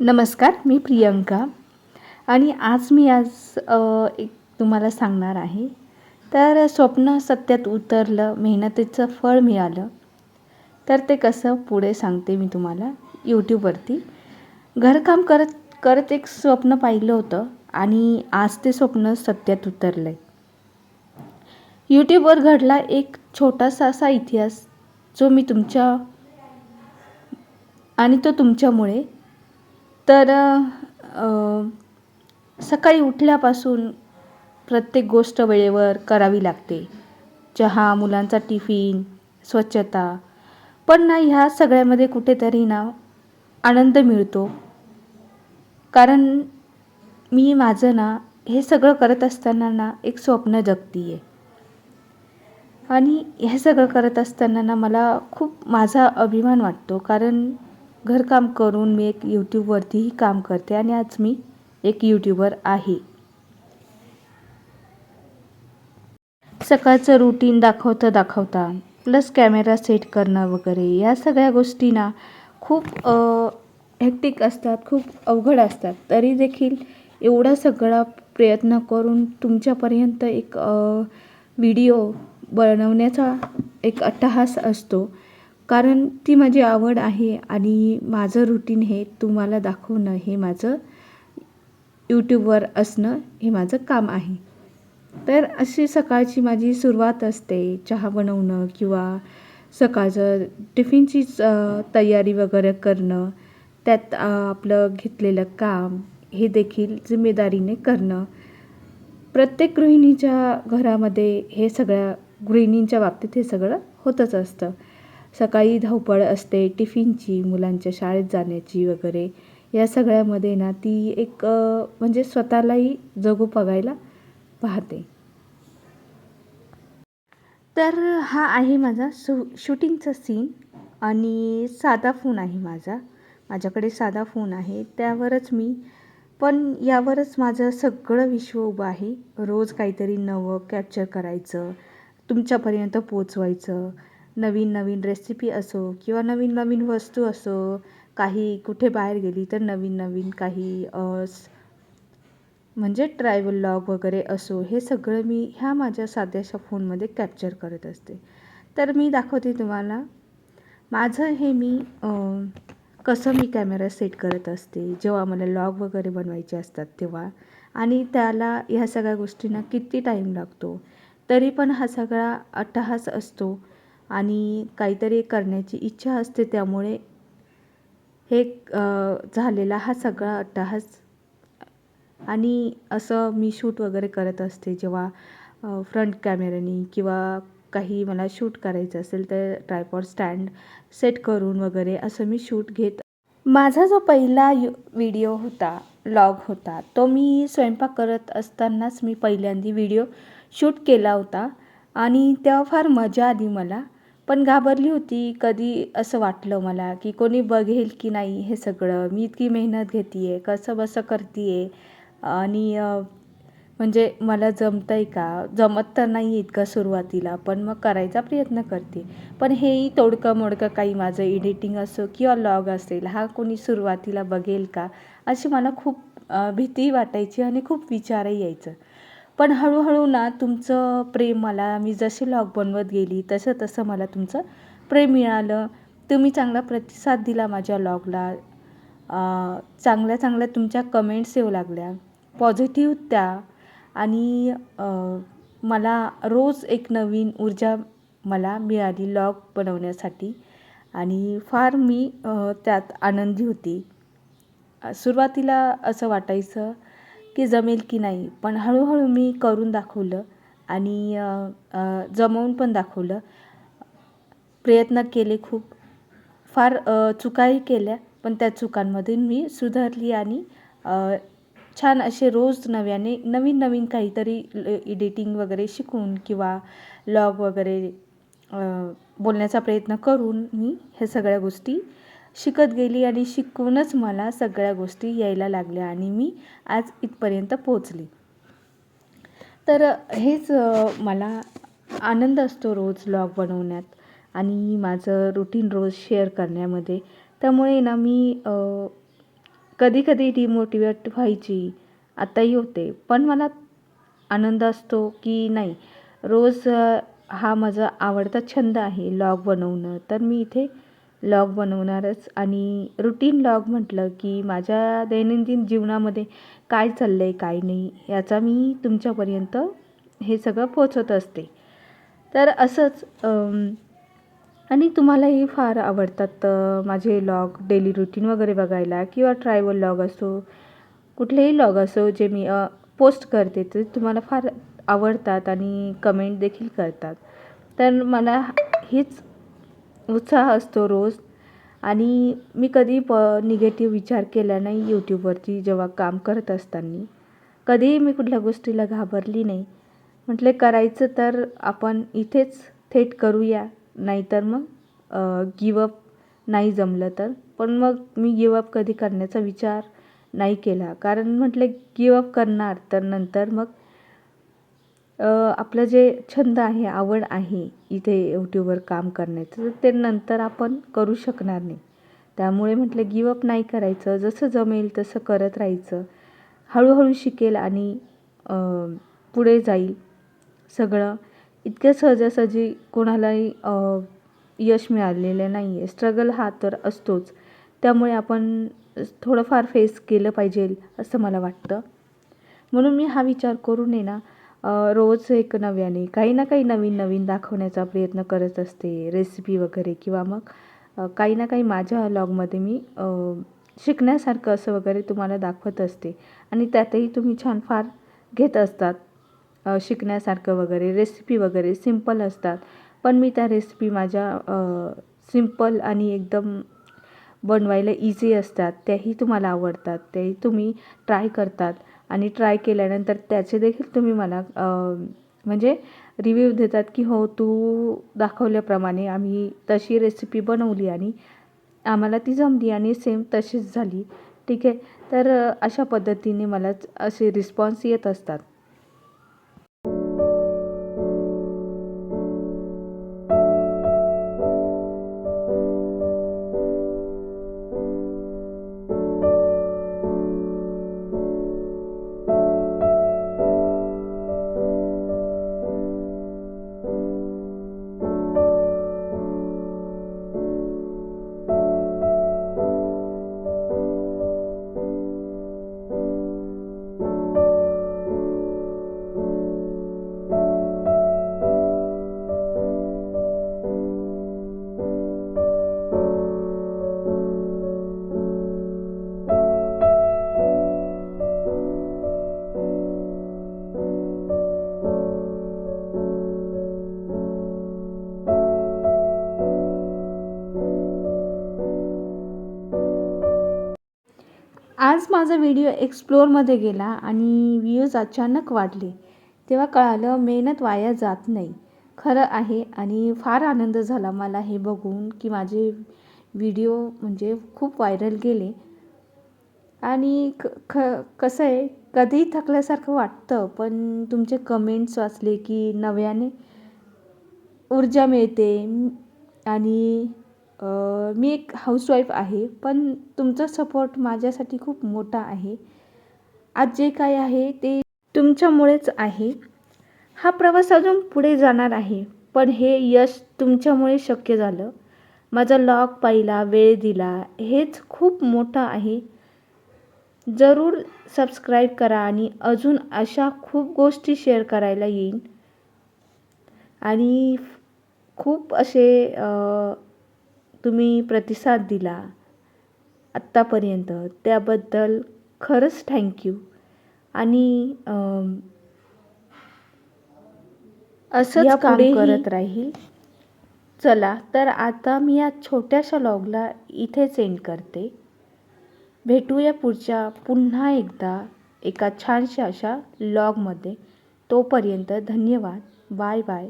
नमस्कार मी प्रियंका. आणि आज मी आज एक तुम्हाला सांगणार आहे. तर स्वप्न सत्यात उतरलं मेहनतीचं फळ मिळालं. तर ते कसं पुढे सांगते मी तुम्हाला यूट्यूबवरती घरकाम करत करत एक स्वप्न पाहिलं होतं आणि आज ते स्वप्न सत्यात उतरलं आहे यूट्यूबवर घडला एक छोटासा असा इतिहास जो मी तुमच्या आणि तो तुमच्यामुळे तर सकाळी उठल्यापासून प्रत्येक गोष्ट वेळेवर करावी लागते. चहा मुलांचा टिफिन स्वच्छता. पण ना ह्या सगळ्यामध्ये कुठेतरी ना आनंद मिळतो. कारण मी माझं ना हे सगळं करत असताना ना एक स्वप्न जगती आहे आणि हे सगळं करत असताना ना मला खूप माझा अभिमान वाटतो. कारण घरकाम करून मी एक यूट्यूबवरतीही काम करते आणि आज मी एक यूट्यूबर आहे. सकाळचं रुटीन दाखवता दाखवता प्लस कॅमेरा सेट करणं वगैरे या सगळ्या गोष्टी ना खूप हेक्टिक असतात खूप अवघड असतात. तरी देखील एवढा सगळा प्रयत्न करून तुमच्यापर्यंत एक व्हिडिओ बनवण्याचा एक अट्टहास असतो. कारण ती माझी आवड आहे आणि माझं रुटीन हे तुम्हाला दाखवणं हे माझं यूट्यूबवर असणं हे माझं काम आहे. तर अशी सकाळची माझी सुरुवात असते. चहा बनवणं किंवा सकाळचं टिफिनचीच तयारी वगैरे करणं त्यात आपलं घेतलेलं काम हे देखील जिम्मेदारीने करणं. प्रत्येक गृहिणीच्या घरामध्ये हे सगळ्या गृहिणींच्या बाबतीत हे सगळं होतच असतं. सकाळी धावपळ असते टिफिनची मुलांच्या शाळेत जाण्याची वगैरे. या सगळ्यामध्ये ना ती एक म्हणजे स्वतःलाही जगू बघायला पाहते. तर हा आहे माझा शू शूटिंगचा सीन आणि साधा फोन आहे माझा. माझ्याकडे साधा फोन आहे. त्यावरच मी पण यावरच माझं सगळं विश्व उभं आहे. रोज काहीतरी नवं कॅप्चर करायचं तुमच्यापर्यंत पोचवायचं. नवीन नवीन रेसिपी असो किंवा नवीन नवीन वस्तू असो काही कुठे बाहेर गेली तर नवीन नवीन काही म्हणजे ट्रॅव्हल लॉग वगैरे असो हे सगळं मी ह्या माझ्या साध्याशा फोनमध्ये कॅप्चर करत असते. तर मी दाखवते तुम्हाला. माझं हे मी कसं मी कॅमेरा सेट करत असते जेव्हा मला लॉग वगैरे बनवायचे असतात तेव्हा. आणि त्याला ह्या सगळ्या गोष्टींना किती टाईम लागतो? तरी पण हा सगळा अट्टहास असतो. आणि काहीतरी करण्याची इच्छा असते त्यामुळे हे झालेला हा सगळा अट्टहास. आणि असं मी शूट वगैरे करत असते जेव्हा फ्रंट कॅमेऱ्यानी किंवा काही मला शूट करायचं असेल तर ट्रायपॉड स्टँड सेट करून वगैरे असं मी शूट घेत. माझा जो पहिला यू व्हिडिओ होता लॉग होता तो मी स्वयंपाक करत असतानाच मी पहिल्यांदा व्हिडिओ शूट केला होता. आणि तेव्हा फार मजा आली मला. पण घाबरली होती. कधी असं वाटलं मला की कोणी बघेल की नाही हे सगळं? मी इतकी मेहनत घेते आहे कसं बसं करते आहे आणि म्हणजे मला जमतं आहे का? जमत तर नाही इतकं सुरुवातीला पण मग करायचा प्रयत्न करते. पण हेही तोडकं मोडकं काही माझं एडिटिंग असो किंवा लॉग असेल हा कोणी सुरुवातीला बघेल का? अशी मला खूप भीती वाटायची आणि खूप विचारही यायचं. पण हळूहळू ना तुमचं प्रेम मला मी जसे लॉग बनवत गेली तसं तसं मला तुमचं प्रेम मिळालं. तुम्ही चांगला प्रतिसाद दिला माझ्या लॉगला चांगल्या चांगल्या तुमच्या कमेंट्स येऊ लागल्या. पॉझिटिव्ह त्या. आणि मला रोज एक नवीन ऊर्जा मला मिळाली लॉग बनवण्यासाठी. आणि फार मी त्यात आनंदी होती. सुरुवातीला असं वाटायचं की जमेल की नाही पण हळूहळू मी करून दाखवलं आणि जमवून पण दाखवलं. प्रयत्न केले खूप. फार चुकाही केल्या पण त्या चुकांमधून मी सुधारली आणि छान असे रोज नव्याने नवीन नवीन काहीतरी एडिटिंग वगैरे शिकून किंवा लॉग वगैरे बोलण्याचा प्रयत्न करून मी ह्या सगळ्या गोष्टी शिकत गेली आणि शिकूनच मला सगळ्या गोष्टी यायला लागल्या आणि मी आज इथपर्यंत पोचली तर हेच मला आनंद असतो रोज लॉग बनवण्यात आणि माझं रुटीन रोज शेअर करण्यामध्ये. त्यामुळे ना मी कधी कधी डिमोटिवेट व्हायची आताही होते. पण मला आनंद असतो की नाही रोज हा माझा आवडता छंद आहे लॉग बनवणं. तर मी इथे लॉग बनवणारच. आणि रुटीन लॉग म्हटलं की माझ्या दैनंदिन जीवनामध्ये काय चाललं आहे काय नाही याचा मी तुमच्यापर्यंत हे सगळं पोचवत असते. तर असंच आणि तुम्हालाही फार आवडतात माझे लॉग डेली रुटीन वगैरे बघायला किंवा ट्रायवल लॉग असो कुठलेही लॉग असो जे मी पोस्ट करते ते तुम्हाला फार आवडतात आणि कमेंट देखील करतात. तर मला हीच उत्साह असतो रोज. आणि मी कधी प निगेटिव्ह विचार केला नाही यूट्यूबवरती जेव्हा काम करत असताना. कधीही मी कुठल्या गोष्टीला घाबरली नाही. म्हटले करायचं तर आपण इथेच थेट करूया नाहीतर मग गिवअप नाही जमलं तर. पण मग मी गिवअप कधी करण्याचा विचार नाही केला. कारण म्हटले गिवअप करणार तर नंतर मग आपलं जे छंद आहे आवड आहे इथे यूट्यूबवर काम करण्याचं तर ते नंतर आपण करू शकणार नाही. त्यामुळे म्हटलं गिवअप नाही करायचं. जसं जमेल तसं करत राहायचं. हळूहळू शिकेल आणि पुढे जाईल सगळं. इतक्या सहजासहजी कोणालाही यश मिळालेलं नाही आहे स्ट्रगल हा तर असतोच. त्यामुळे आपण थोडंफार फेस केलं पाहिजे असं मला वाटतं. म्हणून मी हा विचार करून आहे ना रोज एक नव्याने काही ना काही नवीन नवीन दाखवण्याचा प्रयत्न करत असते रेसिपी वगैरे किंवा मग काही ना काही माझ्या लॉगमध्ये मी शिकण्यासारखं असं वगैरे तुम्हाला दाखवत असते. आणि त्यातही तुम्ही छान फार घेत असतात शिकण्यासारखं वगैरे रेसिपी वगैरे सिंपल असतात. पण मी त्या रेसिपी माझ्या सिंपल आणि एकदम बनवायला इझी असतात त्याही तुम्हाला आवडतात त्याही तुम्ही ट्राय करतात. आणि ट्राय केल्यानंतर त्याचे देखील तुम्ही मला म्हणजे रिव्ह्यू देतात की हो तू दाखवल्याप्रमाणे आम्ही तशी रेसिपी बनवली आणि आम्हाला ती जमली आणि सेम तशीच झाली. ठीक आहे? तर अशा पद्धतीने मला असे रिस्पॉन्स येत असतात. आज माझा व्हिडिओ एक्सप्लोअरमध्ये गेला आणि व्ह्यूज अचानक वाढले. तेव्हा कळालं मेहनत वाया जात नाही. खरं आहे आणि फार आनंद झाला मला हे बघून की माझे व्हिडिओ म्हणजे खूप व्हायरल गेले. आणि ख ख कसं आहे कधीही थकल्यासारखं वाटतं पण तुमचे कमेंट्स वाचले की नव्याने ऊर्जा मिळते आणि मी एक हाऊसवाईफ आहे पण तुमचा सपोर्ट माझ्यासाठी खूप मोठा आहे. आज जे काय आहे ते तुमच्यामुळेच आहे. हा प्रवास अजून पुढे जाणार आहे पण हे यश तुमच्यामुळे शक्य झालं. माझा लॉग पाहिला वेळ दिला हेच खूप मोठं आहे. जरूर सबस्क्राईब करा आणि अजून अशा खूप गोष्टी शेअर करायला येईन. आणि खूप असे तुम्ही प्रतिसाद दिला आत्तापर्यंत त्याबद्दल खरंच थँक्यू आणि असंच काम करत राहील. चला तर आता मी या छोट्याशा लॉगला इथेच एंड करते. भेटूया पुढच्या पुन्हा एकदा एका छानशा अशा लॉगमध्ये तोपर्यंत धन्यवाद. Bye bye.